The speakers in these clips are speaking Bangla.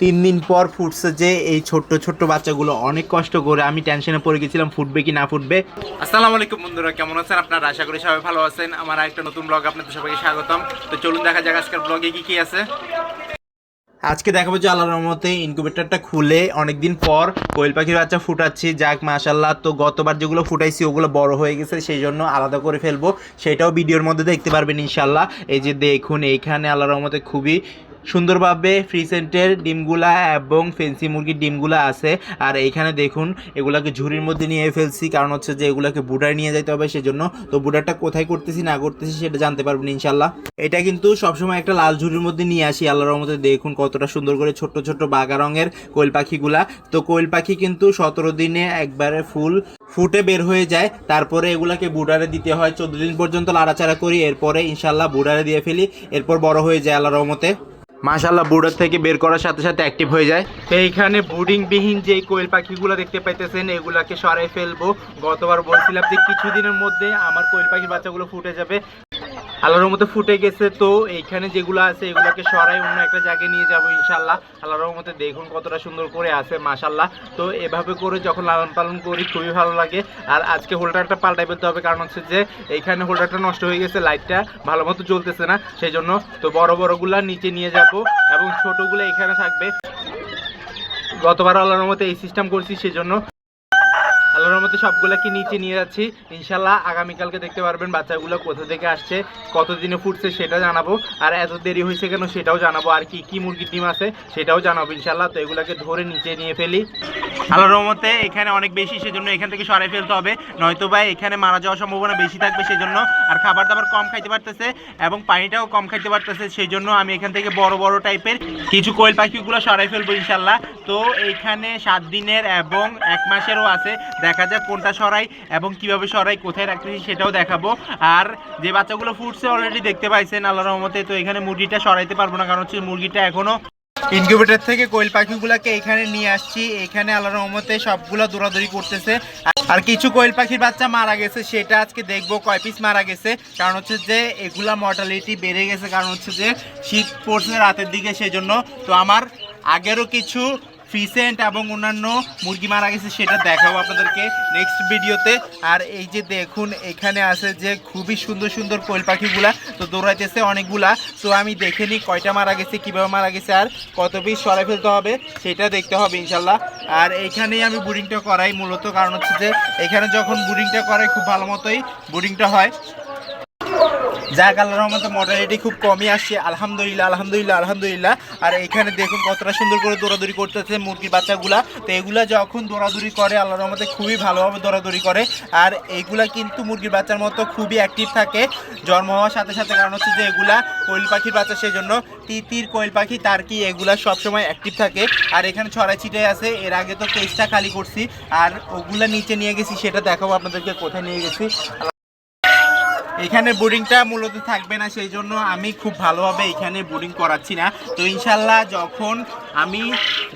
তিন দিন পর ফুটছে যে এই ছোট্ট ছোট্ট বাচ্চাগুলো অনেক কষ্ট করে আমি টেনশনে পড়ে গেছিলাম ফুটবে কি না ফুটবে। আসসালামু আলাইকুম বন্ধুরা কেমন আছেন আপনারা? আশা করি সবাই ভালো আছেন। আমার একটা নতুন ব্লগ আপনাদের সবাইকে স্বাগতম। তো চলুন দেখা যাক আজকের ব্লগে কি কি আছে। আজকে দেখাবো যে আল্লাহর রহমতে ইনকিউবেটরটা খুলে অনেকদিন পর কোয়েল পাখির বাচ্চা ফুটাচ্ছি। যাক মাশাল্লাহ তো গতবার যেগুলো ফুটাইছি ওগুলো বড় হয়ে গেছে সেই জন্য আলাদা করে ফেলব। সেটাও ভিডিওর মধ্যে দেখতে পারবেন ইনশাল্লাহ এই যে দেখুন এইখানে আল্লাহর রহমতে খুবই সুন্দরভাবে ফ্রি সেন্টের ডিমগুলা এবং ফেন্সি মুরগির ডিমগুলা আছে। আর এইখানে দেখুন, এগুলাকে ঝুড়ির মধ্যে নিয়ে ফেলছি, কারণ হচ্ছে যে এগুলাকে বুডার নিয়ে যেতে হবে সেজন্য। তো বুডারটা কোথায় করতেছি, না করতেছি সেটা জানতে পারবেন ইনশাল্লাহ এটা কিন্তু সবসময় একটা লাল ঝুড়ির মধ্যে নিয়ে আসি, আল্লাহর রহমতে দেখুন কতটা সুন্দর করে ছোট্ট ছোট্ট বাগা রঙের কোয়েল পাখিগুলা। তো কোয়েল পাখি কিন্তু সতেরো দিনে একবারে ফুল ফুটে বের হয়ে যায়। তারপরে এগুলাকে বুডারে দিতে হয়, চোদ্দ দিন পর্যন্ত লাড়াচাড়া করি, এরপরে ইনশাল্লাহ বুডারে দিয়ে ফেলি, এরপর বড় হয়ে যায় আল্লাহর রহমতে। মাশাল্লাহ বুডার থেকে বের করার সাথে সাথে অ্যাক্টিভ হয়ে যায়। তো এইখানে বুডিং বিহীন যে কোয়েল পাখিগুলো দেখতে পাইতেছেন, এগুলাকে সরাই ফেলব। গতবার বলছিলাম যে কিছুদিনের মধ্যে আমার কোয়েল পাখির বাচ্চাগুলো ফুটে যাবে। আল্লাহর মধ্যে ফুটে গেছে। তো এইখানে যেগুলো আছে, এগুলোকে সরাই অন্য একটা জায়গায় নিয়ে যাব ইনশাল্লাহ আল্লাহর মধ্যে দেখুন কতটা সুন্দর করে আছে মাশাল্লাহ তো এভাবে করে যখন লালন পালন করি, খুবই ভালো লাগে। আর আজকে হোল্ডারটা পাল্টাই ফেলতে হবে, কারণ হচ্ছে যে এইখানে হোল্ডারটা নষ্ট হয়ে গেছে, লাইটটা ভালো মতো জ্বলতেছে না সেই জন্য তো বড় বড়গুলা নিচে নিয়ে যাব এবং ছোটগুলো এখানে থাকবে। গতবার আল্লাহর মতো এই সিস্টেম করছি, সেজন্য আল্লাহর মতো সবগুলোকে নিচে নিয়ে যাচ্ছি। ইনশাল্লাহ আগামীকালকে দেখতে পারবেন বাচ্চাগুলো কোথা থেকে আসছে, কতদিনে ফুটছে সেটা জানাব। আর এত দেরি হয়েছে কেন সেটাও জানাব। আর কি কি মুরগির ডিম আছে সেটাও জানাব ইনশাল্লাহ তো এগুলোকে ধরে নিচে নিয়ে ফেলি। আল্লাহর রহমতে এখানে অনেক বেশি, সেজন্য এখান থেকে সরাই ফেলতে হবে। নয়তো বা এখানে মারা যাওয়ার সম্ভাবনা বেশি থাকবে সেজন্য। আর খাবার দাবার কম খাইতে পারতেছে এবং পানিটাও কম খাইতে পারতেছে সেই জন্য আমি এখান থেকে বড় বড় টাইপের কিছু কোয়েল পাখিগুলো সরাই ফেলব ইনশাল্লাহ তো এইখানে সাত দিনের এবং এক মাসেরও আছে। দেখা যাক কোনটা সরাই এবং কীভাবে সরাই, কোথায় রাখতেছি সেটাও দেখাবো। আর যে বাচ্চাগুলো ফুটছে অলরেডি দেখতে পাইছেন আল্লাহ রহমতে, তো এখানে মুরগিটা সরাইতে পারব না, কারণ হচ্ছে মুরগিটা এখনও ইনকিউবেটর থেকে কোয়েল পাখিগুলোকে এখানে নিয়ে আসছি। এখানে আল্লাহ রহমতে সবগুলো দৌড়াদৌড়ি করতেছে। আর কিছু কোয়েল পাখির বাচ্চা মারা গেছে, সেটা আজকে দেখব, কয় পিস মারা গেছে। কারণ হচ্ছে যে এগুলা মর্টালিটি বেড়ে গেছে, কারণ হচ্ছে যে শীত পড়ছে রাতের দিকে সেজন্য। তো আমার আগেরও কিছু ফিসেন্ট এবং অন্যান্য মুরগি মারা গেছে সেটা দেখাবো আপনাদেরকে নেক্সট ভিডিওতে আর এই যে দেখুন, এখানে আছে যে খুবই সুন্দর সুন্দর কোয়েল পাখিগুলা, তো দৌড়াইতেছে অনেকগুলা। তো আমি দেখে নিই কয়টা মারা গেছে, কীভাবে মারা গেছে আর কত পিস সরাই ফেলতে হবে, সেটা দেখতে হবে ইনশাল্লাহ। আর এইখানেই আমি বুডিংটা করাই মূলত, কারণ হচ্ছে যে এখানে যখন বুডিংটা করাই খুব ভালো মতোই বুডিংটা হয়। যাক, আল্লাহর রহমতে মর্টালিটি খুব কমই আসছে। আলহামদুলিল্লাহ আলহামদুলিল্লাহ আলহামদুলিল্লাহ। আর এখানে দেখুন কতটা সুন্দর করে দৌড়াদৌড়ি করতেছে মুরগির বাচ্চাগুলা। তো এগুলা যখন দৌড়াদৌড়ি করে, আল্লাহর রহমতে খুবই ভালোভাবে দৌড়াদৌড়ি করে। আর এইগুলা কিন্তু মুরগির বাচ্চার মতো খুবই অ্যাক্টিভ থাকে। জন্ম হওয়ার সাথে সাথে কারণ হচ্ছে যে এগুলা কোয়েল পাখির বাচ্চা সেই জন্য তিতির কোয়েল পাখি তার কি এগুলা সবসময় অ্যাক্টিভ থাকে। আর এখানে ছড়াই ছিটাই আছে। এর আগে তো কেসটা খালি করছি। আর ওগুলা নিচে নিয়ে গেছি, সেটা দেখাবো আপনাদেরকে কোথায় নিয়ে গেছি। এখানে বোর্ডিংটা মূলত থাকবে না, সেই জন্য আমি খুব ভালোভাবে এখানে বোর্ডিং করাচ্ছি না। তো ইনশাল্লাহ যখন আমি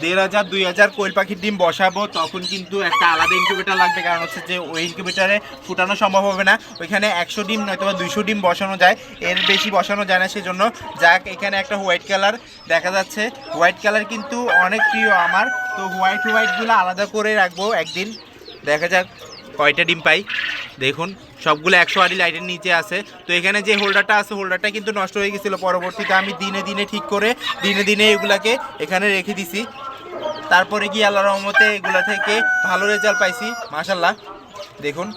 দেড় হাজার, দুই হাজার কোয়েল পাখির ডিম বসাবো, তখন কিন্তু একটা আলাদা ইনকিউবেটার লাগবে। কারণ হচ্ছে যে ওই ইনকিউবেটারে ফুটানো সম্ভব হবে না। ওইখানে একশো ডিম নয়তো বা দুইশো ডিম বসানো যায়। এর বেশি বসানো যায় না, সেজন্য যাক, এখানে একটা হোয়াইট কালার দেখা যাচ্ছে। হোয়াইট কালার কিন্তু অনেক প্রিয় আমার। তো হোয়াইট হোয়াইটগুলো আলাদা করে রাখব একদিন। দেখা যাক। কয়টা ডিম পাই? দেখুন, সবগুলো একশো আড়ি লাইটের নিচে আছে। তো এখানে যে হোল্ডারটা আছে, হোল্ডারটা কিন্তু নষ্ট হয়ে গেছিল। পরবর্তীতে আমি দিনে দিনে ঠিক করে, দিনে দিনে এগুলাকে এখানে রেখে দিছি। তারপরে গিয়ে আল্লাহ রহমতে এগুলো থেকে ভালো রেজাল্ট পাইছি মাশাল্লাহ দেখুন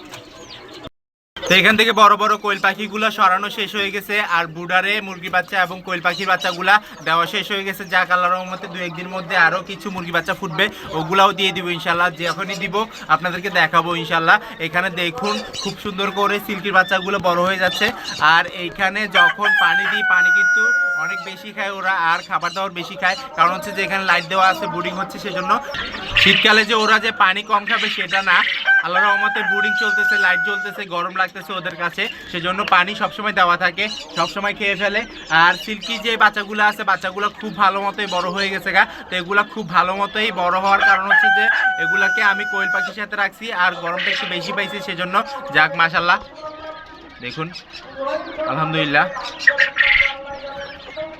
তো এখান থেকে বড় বড় কোয়েল পাখিগুলো সরানো শেষ হয়ে গেছে, আর বুডারে, মুরগি বাচ্চা এবং কোয়েল পাখির বাচ্চাগুলা দেওয়া শেষ হয়ে গেছে। যা কালার রহমতে দু একদিন মধ্যে আরও কিছু মুরগি বাচ্চা ফুটবে, ওগুলাও দিয়ে দিব ইনশাল্লাহ যখনই দিব, আপনাদেরকে দেখাবো ইনশাল্লাহ এখানে দেখুন, খুব সুন্দর করে সিল্কির বাচ্চাগুলো বড় হয়ে যাচ্ছে, আর এইখানে যখন পানি দিই, পানি কিন্তু অনেক বেশি খায় ওরা, আর খাবার দাবার বেশি খায়, কারণ হচ্ছে যে এখানে লাইট দেওয়া আছে, বোর্ডিং হচ্ছে সেজন্য। শীতকালে যে ওরা যে পানি কম খাবে সেটা না আল্লাহ রহমতে বোর্ডিং চলতেছে লাইট জ্বলতেছে, গরম লাগতেছে ওদের কাছে। সেজন্য পানি সবসময় দেওয়া থাকে, সবসময় খেয়ে ফেলে। আর সিল্কি যে বাচ্চাগুলো আছে, বাচ্চাগুলো খুব ভালো মতোই বড় হয়ে গেছে গা। তো এগুলো খুব ভালো মতোই বড় হওয়ার কারণ হচ্ছে যে, এগুলাকে আমি কোয়েল পাখির সাথে রাখছি আর গরমটা একটু বেশি পাইছি সেজন্য। যাক মাশাল্লাহ দেখুন, আলহামদুলিল্লাহ।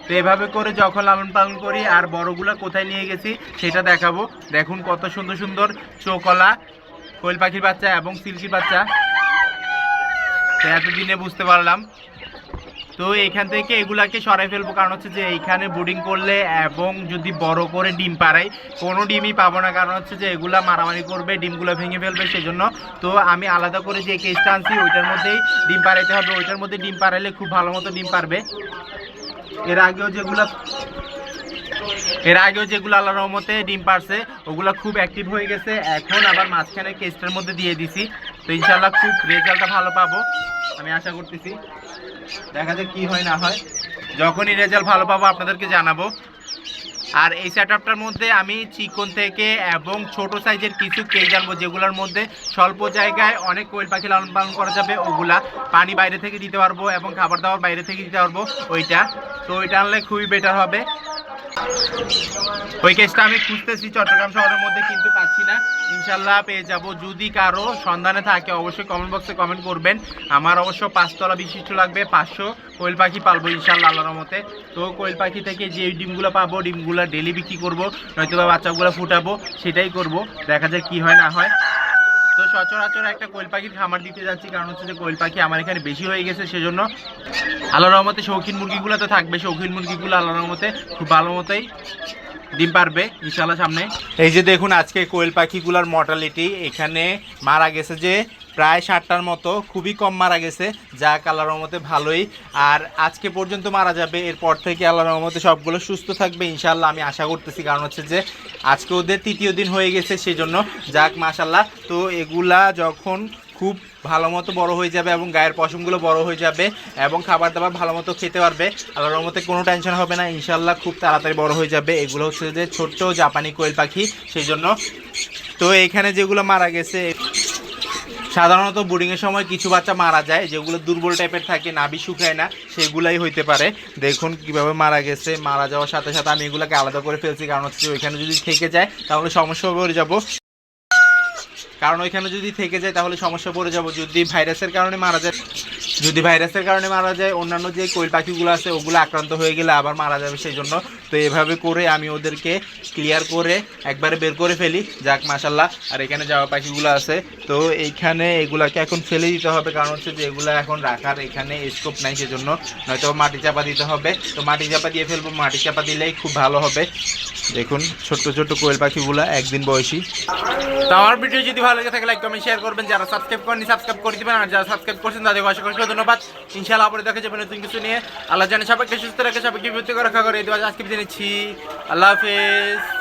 তো এভাবে করে যখন লালন পালন করি আর বড়গুলো কোথায় নিয়ে গেছি সেটা দেখাবো। দেখুন কত সুন্দর সুন্দর চোকলা কোয়েল পাখির বাচ্চা এবং সিল্কির বাচ্চা। তো এতদিনে বুঝতে পারলাম। তো এখান থেকে এগুলাকে সরাই ফেলব, কারণ হচ্ছে যে এইখানে ব্রুডিং করলে এবং যদি বড় করে ডিম পাড়াই, কোনো ডিমই পাবো না। কারণ হচ্ছে যে এগুলা মারামারি করবে, ডিমগুলো ভেঙে ফেলবে সেজন্য। তো আমি আলাদা করে যে কেসটা আনছি, ওইটার মধ্যেই ডিম পাড়াইতে হবে। ওইটার মধ্যে ডিম পাড়াইলে খুব ভালো মতো ডিম পারবে এর আগেও যেগুলো এর আগেও যেগুলো আল্লাহ রহমতে ডিম পারছে, ওগুলো খুব অ্যাক্টিভ হয়ে গেছে। এখন আবার মাঝখানে কেসটার মধ্যে দিয়ে দিছি। তো ইনশাল্লাহ খুব রেজাল্টটা ভালো পাবো, আমি আশা করতেছি। দেখা যাক কি হয় না হয়। যখনই রেজাল্ট ভালো পাবো আপনাদেরকে জানাব। আর এই সেটআপটার মধ্যে আমি চিকন থেকে এবং ছোট সাইজের কিছু কেজ আনব, যেগুলোর মধ্যে স্বল্প জায়গায় অনেক কোয়েল পাখি লালন পালন করা যাবে। ওগুলা পানি বাইরে থেকে দিতে পারব এবং খাবার দাবার বাইরে থেকে দিতে পারব, ওইটা। তো ওইটা আনলে খুবই বেটার হবে। ওই কেসটা আমি খুঁজতেছি চট্টগ্রাম শহরের মধ্যে, কিন্তু পাচ্ছি না। ইনশাল্লাহ পেয়ে যাব। যদি কারও সন্ধানে থাকে, অবশ্যই কমেন্ট বক্সে কমেন্ট করবেন। আমার অবশ্য পাঁচতলা বিশিষ্ট লাগবে, পাঁচশো কোয়েল পাখি পালবো ইনশাল্লাহ আল্লাহর মতে তো কোয়েল পাখি থেকে যে ডিমগুলো পাবো, ডিমগুলো ডেলি বিক্রি করব নয়তো বাচ্চাগুলো ফুটাবো, সেটাই করব। দেখা যায় কি হয়, না হয়। তো সচরাচর একটা কোয়েল পাখির খামার দিতে যাচ্ছি, কারণ হচ্ছে যে কোয়েল পাখি আমার এখানে বেশি হয়ে গেছে, সেজন্য আল্লাহ রহমতে শৌখিন মুরগিগুলো তো থাকবে, শৌখিন মুরগিগুলো আল্লাহ রহমতে খুব ভালো মতোই ডিম পারবে ইনশাল্লাহ সামনে। এই যে দেখুন, আজকে কোয়েল পাখিগুলোর মর্টালিটি এখানে মারা গেছে যে প্রায় ষাটটার মতো, খুবই কম মারা গেছে, যা আল্লাহর রহমতে ভালোই। আর আজকে পর্যন্ত মারা যাবে, এরপর থেকে আল্লাহর রহমতে সবগুলো সুস্থ থাকবে ইনশাল্লাহ আমি আশা করতেছি। কারণ হচ্ছে যে, আজকে ওদের তৃতীয় দিন হয়ে গেছে, সেজন্য যাক মাশাল্লাহ তো এগুলা যখন খুব ভালো মতো বড় হয়ে যাবে এবং গায়ের পশমগুলো বড় হয়ে যাবে এবং খাবার দাবার ভালো মতো খেতে পারবে, আল্লাহর রহমতে কোনো টেনশন হবে না ইনশাল্লাহ খুব তাড়াতাড়ি বড় হয়ে যাবে। এগুলো হচ্ছে যে ছোট্ট জাপানি কোয়েল পাখি সেই জন্য তো এখানে যেগুলো মারা গেছে সাধারণত বোর্ডিংয়ের সময় কিছু বাচ্চা মারা যায়, যেগুলো দুর্বল টাইপের থাকে, নাভি শুকায় না, সেগুলাই হইতে পারে। দেখুন কীভাবে মারা গেছে, মারা যাওয়ার সাথে সাথে আমি এগুলোকে আলাদা করে ফেলছি, কারণ হচ্ছে ওইখানে যদি থেকে যায়, তাহলে সমস্যা পড়ে যাব। কারণ ওইখানে যদি থেকে যায়, তাহলে সমস্যা পড়ে যাব। যদি ভাইরাসের কারণে মারা যায় যদি ভাইরাসের কারণে মারা যায়, অন্যান্য যে কোয়েল পাখিগুলো আছে, ওগুলো আক্রান্ত হয়ে গেলে আবার মারা যাবে সেই জন্য তো এভাবে করে আমি ওদেরকে ক্লিয়ার করে একবারে বের করে ফেলি। যাক মাসাল্লাহ আর এখানে যাওয়া পাখিগুলো আছে। তো এইখানে এগুলাকে এখন ফেলে দিতে হবে। কারণ হচ্ছে যে এগুলো এখন রাখার এখানে স্কোপ নাই সেজন্য। নয়তো মাটি চাপা দিতে হবে। তো মাটি চাপা দিয়ে ফেলব। মাটি চাপা দিলেই খুব ভালো হবে। দেখুন, ছোট্ট ছোট্ট কোয়েল পাখিগুলো একদিন বয়সী। তো আমার ভিডিও যদি ভালো লাগে থাকে লাইক কমেন্ট শেয়ার করবেন। যারা সাবস্ক্রাইব করেনি সাবস্ক্রাইব করে দিবেন। আর যারা সাবস্ক্রাইব করছেন তাদেরকে অসংখ্য ধন্যবাদ। ইনশাআল্লাহ আবার দেখা যাবে নতুন কিছু নিয়ে। আল্লাহ জানে সবাইকে সুস্থ রাখে, সবাইকে বিপত্তি রক্ষা করে। দেওয়া আজকে নিচ্ছি। আল্লাহ হাফেজ।